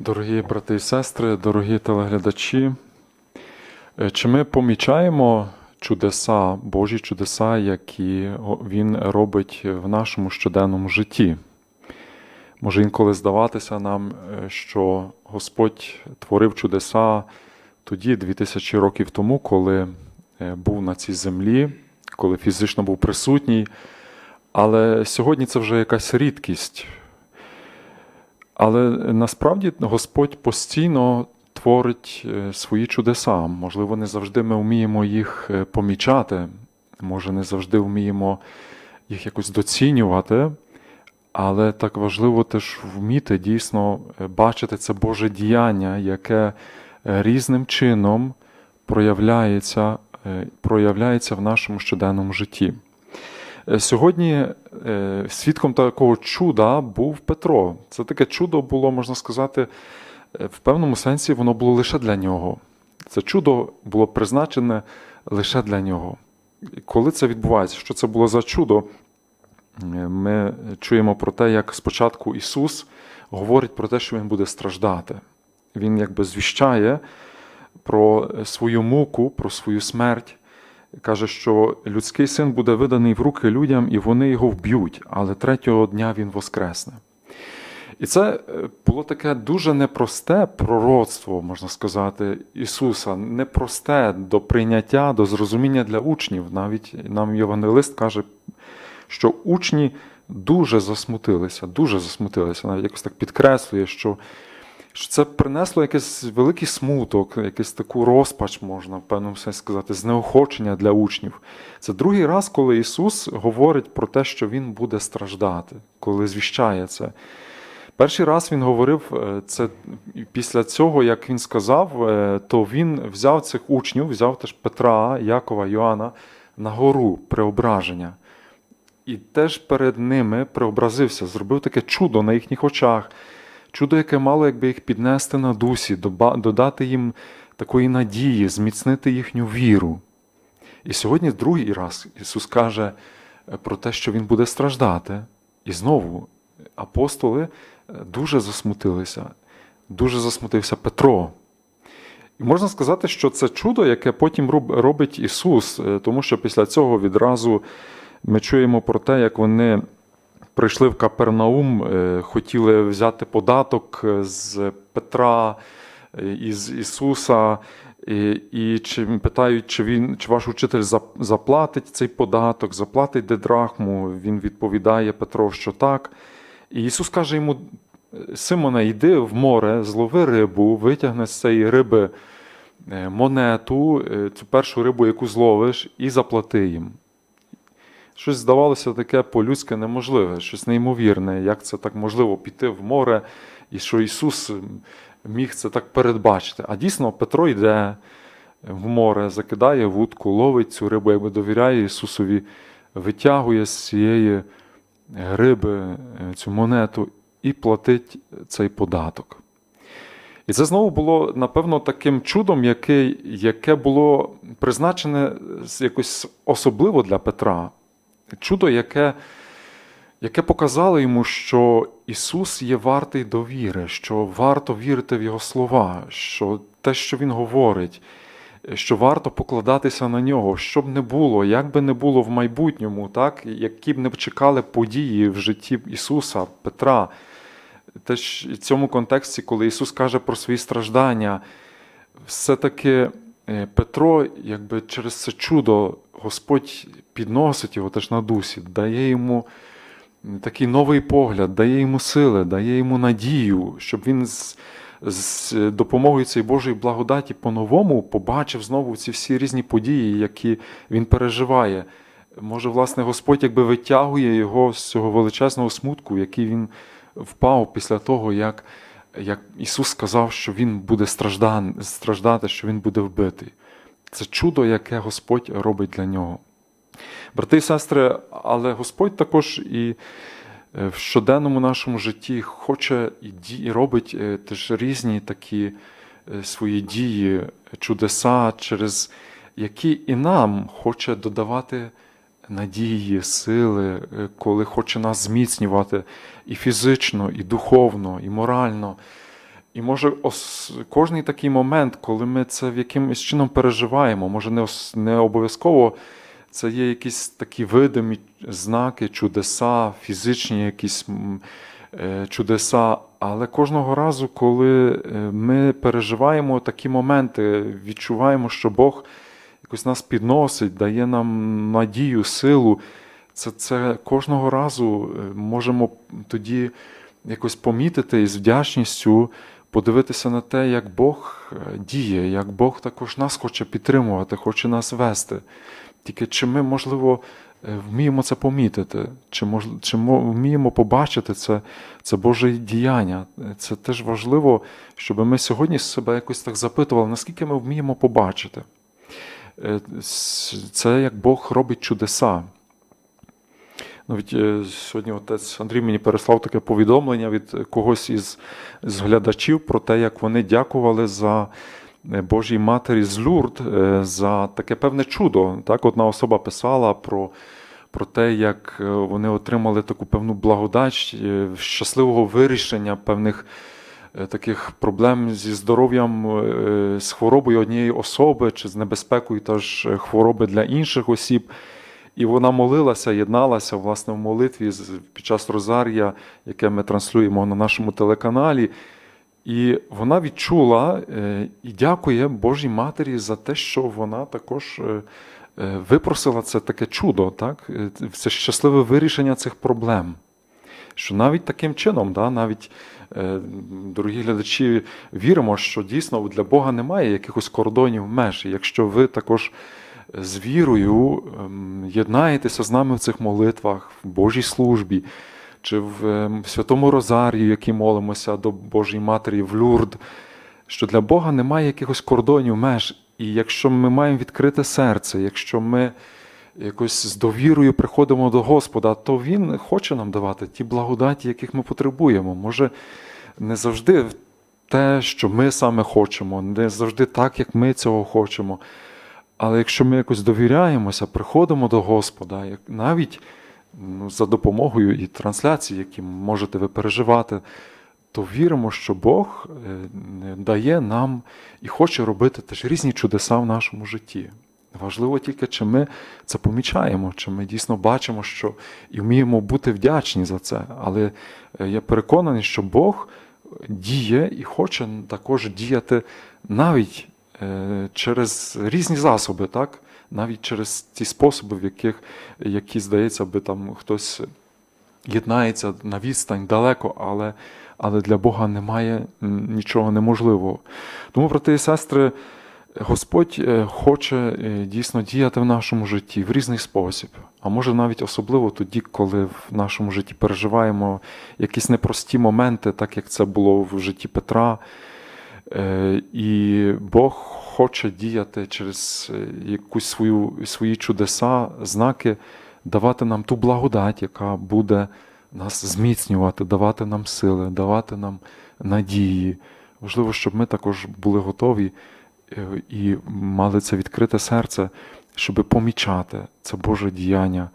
Дорогі брати і сестри, дорогі телеглядачі, е, чи ми помічаємо чудеса, Божі чудеса, які Він робить в нашому щоденному житті? Може інколи здаватися нам, е, що Господь творив чудеса тоді, 2000 років тому, коли е, був на цій землі, коли фізично був присутній. Але сьогодні це вже якась рідкість. Але насправді Господь постійно творить е, свої чудеса. Можливо, не завжди ми вміємо їх е, помічати, може, не завжди вміємо їх якось доцінювати, але так важливо теж вміти дійсно е, бачити це Боже діяння, яке різним чином проявляється, проявляється в нашому щоденному житті. Сьогодні е, свідком такого чуда був Петро. Це таке чудо було, можна сказати, е, в певному сенсі воно було лише для нього. Це чудо було призначене лише для нього. Коли це відбувається, що це було за чудо? Е, ми чуємо про те, як спочатку Ісус говорить про те, що Він буде страждати. Він якби звіщає про свою муку, про свою смерть каже, що людський син буде виданий в руки людям, і вони його вб'ють, але третього дня він воскресне. І це е, було таке дуже непросте пророцтво, можна сказати, Ісуса, непросте до прийняття, до зрозуміння для учнів. Навіть нам Євангелист каже, що учні дуже засмутилися, дуже засмутилися, навіть якось так підкреслює, що що це принесло якийсь великий смуток, якийсь таку розпач, можна в певному сенсі сказати, знеохочення для учнів. Це другий раз, коли Ісус говорить про те, що Він буде страждати, коли звіщає це. Перший раз він говорив е, це після цього, як він сказав, е, то він взяв цих учнів, взяв теж Петра, Якова, Йоанна на гору преображення. І теж перед ними преобразився, зробив таке чудо на їхніх очах. Чудо, яке мало якби їх піднести на дусі, додати їм такої надії, зміцнити їхню віру. І сьогодні, другий раз, Ісус каже е, про те, що Він буде страждати. І знову апостоли е, дуже засмутилися, дуже засмутився Петро. І можна сказати, що це чудо, яке потім робить Ісус, е, тому що після цього відразу ми чуємо про те, як вони прийшли в Капернаум, е, хотіли взяти податок з Петра, е, із Ісуса, і, і чи питають, чи він, чи ваш учитель заплатить цей податок, заплатить дедрахму. Він відповідає Петро, що так. І Ісус каже йому: Симоне, йди в море, злови рибу, витягни з цієї риби е, монету, цю першу рибу, яку зловиш, і заплати їм щось здавалося таке по-людськи неможливе, щось неймовірне, як це так можливо піти в море, і що Ісус міг це так передбачити. А дійсно, Петро йде в море, закидає вудку, ловить цю рибу, якби довіряє Ісусові, витягує з цієї риби е, цю монету і платить цей податок. І це знову було, напевно, таким чудом, яке яке було призначене якось особливо для Петра чудо, яке яке показало йому, що Ісус є вартий довіри, що варто вірити в Його слова, що те, що Він говорить, що варто покладатися на нього, щоб не було, як би не було в майбутньому, так, які б не чекали події в житті Ісуса, Петра. Теж в цьому контексті, коли Ісус каже про свої страждання, все-таки е, Петро, якби через це чудо Господь підносить його теж на дусі, дає йому такий новий погляд, дає йому сили, дає йому надію, щоб він з, з допомогою цієї Божої благодаті по-новому побачив знову ці всі різні події, які він переживає. Може, власне, Господь якби витягує його з цього величезного смутку, в який він впав після того, як як Ісус сказав, що Він буде страждати, що Він буде вбитий. Це чудо, яке Господь робить для нього. Брати і сестри, але Господь також і е, в щоденному нашому житті хоче і робить е, теж різні такі е, свої дії, чудеса, через які і нам хоче додавати надії, сили, коли хоче нас зміцнювати і фізично, і духовно, і морально. І може ос... кожний такий момент, коли ми це в якимось чином переживаємо, може не, ос... не обов'язково це є якісь такі видимі знаки, чудеса, фізичні якісь е, чудеса. Але кожного разу, коли е, ми переживаємо такі моменти, відчуваємо, що Бог якось нас підносить, дає нам надію, силу, це, це кожного разу е, можемо тоді якось помітити і з вдячністю подивитися на те, як Бог е, діє, як Бог також нас хоче підтримувати, хоче нас вести. Тільки чи ми, можливо, е, вміємо це помітити, чи, мож, чи вміємо побачити це, це Боже діяння. Це теж важливо, щоб ми сьогодні себе якось так запитували, наскільки ми вміємо побачити. Е, Це як Бог робить чудеса. Навіть е, сьогодні отець Андрій мені переслав таке повідомлення від когось із, з глядачів про те, як вони дякували за е, Божій Матері з Люрд е, за таке певне чудо. Так, одна особа писала про, про те, як вони отримали таку певну благодать щасливого вирішення певних таких проблем зі здоров'ям, з хворобою однієї особи чи з небезпекою теж е, хвороби для інших осіб. І вона молилася, єдналася власне в молитві під час Розарія, яке ми транслюємо на нашому телеканалі. І вона відчула е, і дякує Божій Матері за те, що вона також е, е, випросила це таке чудо, так? Це щасливе вирішення цих проблем. Що навіть таким чином, да, навіть, дорогі глядачі, віримо, що дійсно для Бога немає якихось кордонів меж. Якщо ви також з вірою ем, єднаєтеся з нами в цих молитвах, в Божій службі, чи в ем, Святому Розарію, який молимося до Божої Матері в Люрд, що для Бога немає якихось кордонів меж. І якщо ми маємо відкрите серце, якщо ми якось з довірою приходимо до Господа, то Він хоче нам давати ті благодаті, яких ми потребуємо. Може, не завжди те, що ми саме хочемо, не завжди так, як ми цього хочемо. Але якщо ми якось довіряємося, приходимо до Господа, як навіть ну, за допомогою і трансляцій, які можете ви переживати, то віримо, що Бог е, дає нам і хоче робити теж різні чудеса в нашому житті. Важливо тільки, чи ми це помічаємо, чи ми дійсно бачимо, що і вміємо бути вдячні за це. Але е, я переконаний, що Бог діє і хоче також діяти навіть через різні засоби, так? навіть через ті способи, в яких, які, здається, би там хтось єднається на відстань далеко, але, але для Бога немає нічого неможливого. Тому, брати і сестри, Господь е, хоче е, дійсно діяти в нашому житті в різний спосіб, а може навіть особливо тоді, коли в нашому житті переживаємо якісь непрості моменти, так як це було в житті Петра. Е, І Бог хоче діяти через е, якусь свою, свої чудеса, знаки, давати нам ту благодать, яка буде нас зміцнювати, давати нам сили, давати нам надії. Важливо, щоб ми також були готові е, і мали це відкрите серце, щоб помічати це Боже діяння